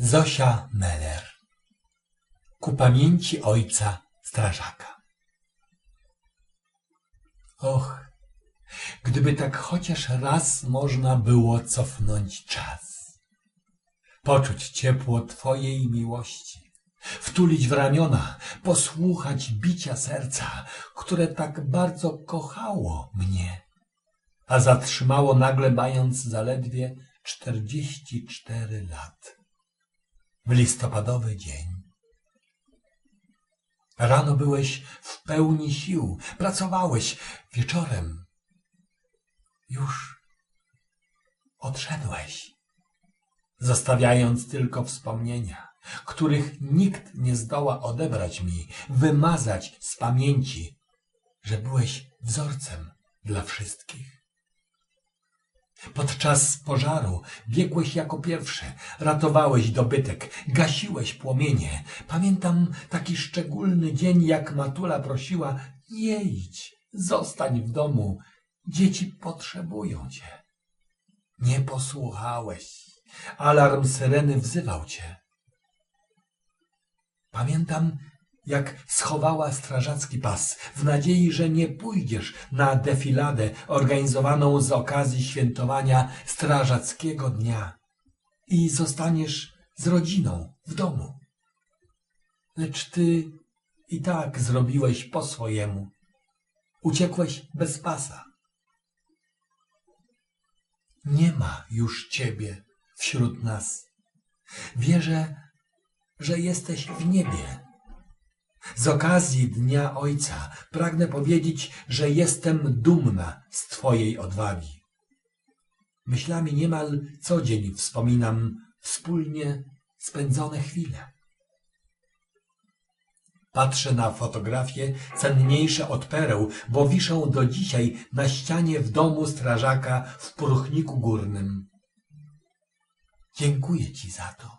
Zosia Meller. Ku pamięci ojca strażaka. Och, gdyby tak chociaż raz można było cofnąć czas, poczuć ciepło Twojej miłości, wtulić w ramiona, posłuchać bicia serca, które tak bardzo kochało mnie, a zatrzymało nagle mając zaledwie czterdzieści cztery lat. W listopadowy dzień. Rano byłeś w pełni sił, pracowałeś wieczorem. Już odszedłeś, zostawiając tylko wspomnienia, których nikt nie zdoła odebrać mi, wymazać z pamięci, że byłeś wzorcem dla wszystkich. Podczas pożaru biegłeś jako pierwszy, ratowałeś dobytek, gasiłeś płomienie. Pamiętam taki szczególny dzień, jak Matula prosiła, nie idź, zostań w domu, dzieci potrzebują cię. Nie posłuchałeś, alarm syreny wzywał cię. Pamiętam, jak schowała strażacki pas, w nadziei, że nie pójdziesz na defiladę organizowaną z okazji świętowania strażackiego dnia i zostaniesz z rodziną w domu. Lecz ty i tak zrobiłeś po swojemu. Uciekłeś bez pasa. Nie ma już ciebie wśród nas. Wierzę, że jesteś w niebie. Z okazji Dnia Ojca pragnę powiedzieć, że jestem dumna z Twojej odwagi. Myślami niemal co dzień wspominam wspólnie spędzone chwile. Patrzę na fotografie cenniejsze od pereł, bo wiszą do dzisiaj na ścianie w domu strażaka w Pruchniku Górnym. Dziękuję Ci za to,